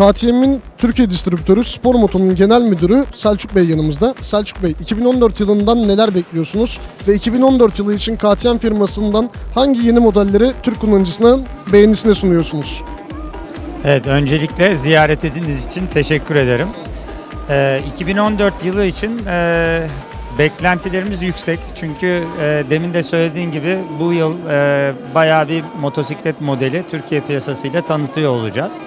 KTM'in Türkiye distribütörü Spor Moto'nun genel müdürü Selçuk Bey yanımızda. Selçuk Bey 2014 yılından neler bekliyorsunuz ve 2014 yılı için KTM firmasından hangi yeni modelleri Türk kullanıcısının beğenisine sunuyorsunuz? Evet, öncelikle ziyaret ettiğiniz için teşekkür ederim. Ee, 2014 yılı için e, beklentilerimiz yüksek. Çünkü e, demin de söylediğin gibi bu yıl e, bayağı bir motosiklet modeli Türkiye piyasasıyla tanıtıyor olacağız.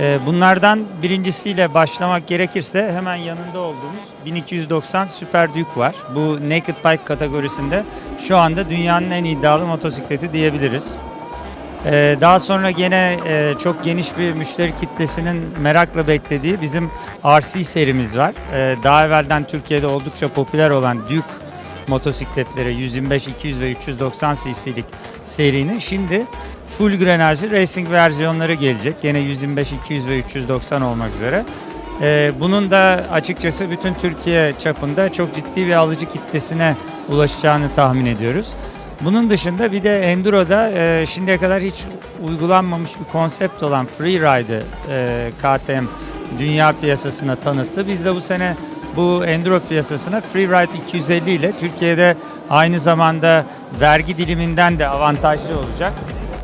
E, bunlardan birincisiyle başlamak gerekirse hemen yanında olduğumuz 1290 Super Duke var. Bu Naked Bike kategorisinde şu anda dünyanın en iddialı motosikleti diyebiliriz. Ee, daha sonra gene e, çok geniş bir müşteri kitlesinin merakla beklediği bizim RC serimiz var. Ee, daha evvelden Türkiye'de oldukça popüler olan Duke motosikletleri 125, 200 ve 390 cc'lik serinin şimdi full grenajlı racing versiyonları gelecek. Gene 125, 200 ve 390 olmak üzere. Ee, bunun da açıkçası bütün Türkiye çapında çok ciddi bir alıcı kitlesine ulaşacağını tahmin ediyoruz. Bunun dışında bir de Enduro'da e, şimdiye kadar hiç uygulanmamış bir konsept olan Freeride'ı e, KTM dünya piyasasına tanıttı. Biz de bu sene bu Enduro piyasasına Freeride 250 ile Türkiye'de aynı zamanda vergi diliminden de avantajlı olacak.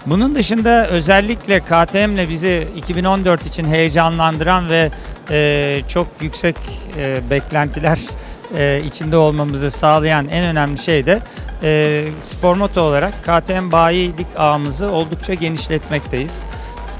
Bunun dışında özellikle KTM'le bizi 2014 için heyecanlandıran ve e, çok yüksek e, beklentiler e, içinde olmamızı sağlayan en önemli şey de e, spor moto olarak KTM bayilik ağımızı oldukça genişletmekteyiz.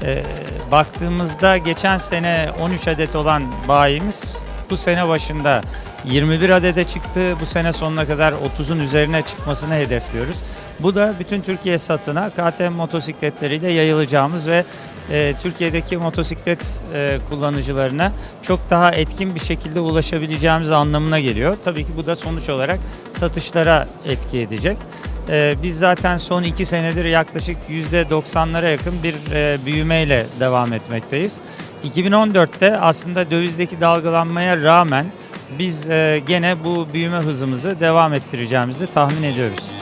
E, baktığımızda geçen sene 13 adet olan bayimiz bu sene başında 21 adede çıktı. Bu sene sonuna kadar 30'un üzerine çıkmasını hedefliyoruz. Bu da bütün Türkiye satına KTM motosikletleriyle yayılacağımız ve e, Türkiye'deki motosiklet e, kullanıcılarına çok daha etkin bir şekilde ulaşabileceğimiz anlamına geliyor. Tabii ki bu da sonuç olarak satışlara etki edecek. E, biz zaten son iki senedir yaklaşık %90'lara yakın bir e, büyümeyle devam etmekteyiz. 2014'te aslında dövizdeki dalgalanmaya rağmen biz e, gene bu büyüme hızımızı devam ettireceğimizi tahmin ediyoruz.